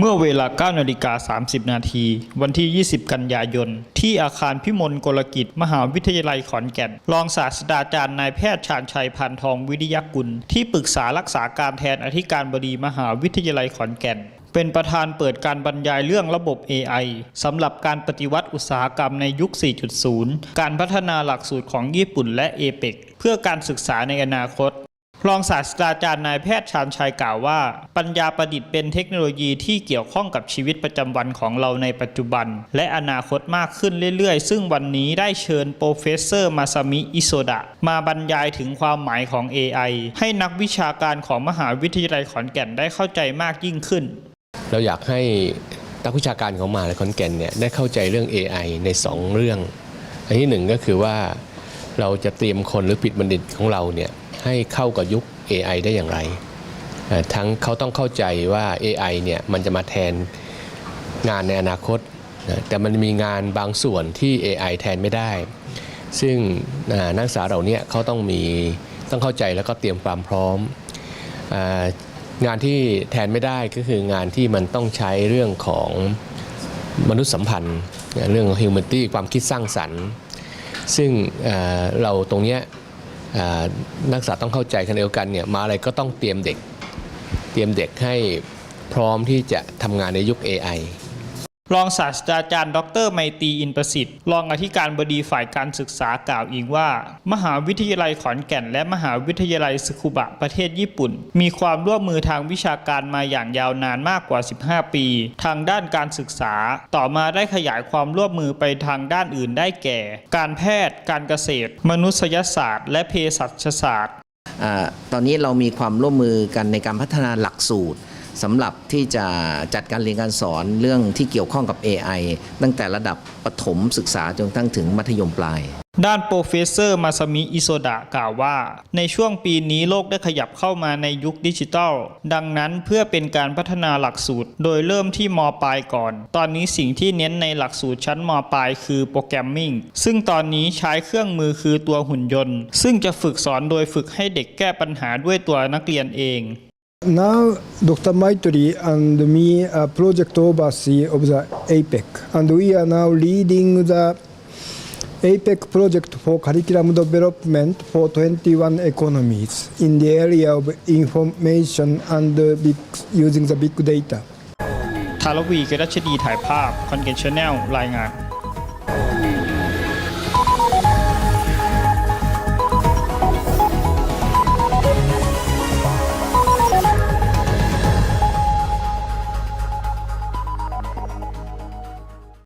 เมื่อเวลา9นาฬิกา30 นาที วันที่ 20 กันยายน ที่อาคารพิมลกลกิจ มหาวิทยาลัยขอนแก่น รองศาสตราจารย์นายแพทย์ชาญชัยพันทองวิริยกุล ที่ปรึกษารักษาการแทนอธิการบดีมหาวิทยาลัยขอนแก่นเป็นประธานเปิดการบรรยายเรื่องระบบ AI สำหรับการปฏิวัติอุตสาหกรรมในยุค 4.0 การพัฒนาหลักสูตรของญี่ปุ่นและเอเปกเพื่อการศึกษาในอนาคต รองศาสตราจารย์นายแพทย์ชาญชัยกล่าวว่า ปัญญาประดิษฐ์เป็นเทคโนโลยีที่เกี่ยวข้องกับชีวิตประจำวันของเราในปัจจุบัน และอนาคตมากขึ้นเรื่อยๆ ซึ่งวันนี้ได้เชิญโปรเฟสเซอร์มาซามิอิโซดะ มาบรรยายถึงความหมายของ AI ให้นักวิชาการของมหาวิทยาลัยขอนแก่นได้เข้าใจมากยิ่งขึ้น เราอยากให้นักวิชาการของมหาลัยขอนแก่นเนี่ยได้เข้าใจเรื่อง AI ใน 2 เรื่อง อันที่หนึ่งก็คือว่าเราจะเตรียมคนหรือปิดบัณฑิตของเราเนี่ย ให้เข้ากับยุค AI ได้อย่างไร ทั้งเขาต้องเข้าใจว่า AI เนี่ยมันจะมาแทนงานในอนาคต แต่มันมีงานบางส่วนที่ AI แทนไม่ได้ ซึ่งนักศึกษาเหล่าเนี้เขาต้องมีต้องเข้าใจแล้วก็เตรียมความพร้อม งานที่แทนไม่ได้ก็คืองานที่มันต้องใช้เรื่องของมนุษยสัมพันธ์ เรื่อง humanity ความคิดสร้างสรรค์ ซึ่งเราตรงเนี้ย นักศึกษาต้องเข้าใจกันเดียวกันเนี่ยมาอะไรก็ต้องเตรียมเด็ก เตรียมเด็กให้พร้อมที่จะทำงานในยุค AI รองศาสตราจารย์ ดรไมตีอินประสิทธิ์ รองอธิการบดีฝ่ายการศึกษากล่าวอีกว่า มหาวิทยาลัยขอนแก่น และมหาวิทยาลัยสคุบะประเทศญี่ปุ่น มีความร่วมมือทางวิชาการมาอย่างยาวนานมากกว่า 15 ปี ทางด้านการศึกษา ต่อมาได้ขยายความร่วมมือไปทางด้านอื่นได้แก่ การแพทย์ การเกษตร มนุษยศาสตร์ และเภสัชศาสตร์ ตอนนี้เรามีความร่วมมือกันในการพัฒนาหลักสูตร สำหรับที่จะจัดการเรียนการสอนเรื่องที่เกี่ยวข้องกับ AI ตั้งแต่ระดับประถมศึกษาจนกระทั่งถึงมัธยมปลายด้านโปรเฟสเซอร์มาซามิอิโซดะกล่าวว่า ในช่วงปีนี้โลกได้ขยับเข้ามาในยุคดิจิทัล ดังนั้นเพื่อเป็นการพัฒนาหลักสูตร โดยเริ่มที่มปลายก่อน ตอนนี้สิ่งที่เน้นในหลักสูตรชั้นมปลายคือโปรแกรมมิ่งซึ่งตอนนี้ใช้เครื่องมือคือตัวหุ่นยนต์ ซึ่งจะฝึกสอนโดยฝึกให้เด็กแก้ปัญหาด้วยตัวนักเรียนเอง Now, Dr. Maitri and me are project oversee of the APEC, and we are now leading the APEC project for curriculum development for 21 economies in the area of information and big, using the big data. ทารวีกรัชดีถ่ายภาพคอนเกนชแนลรายงาน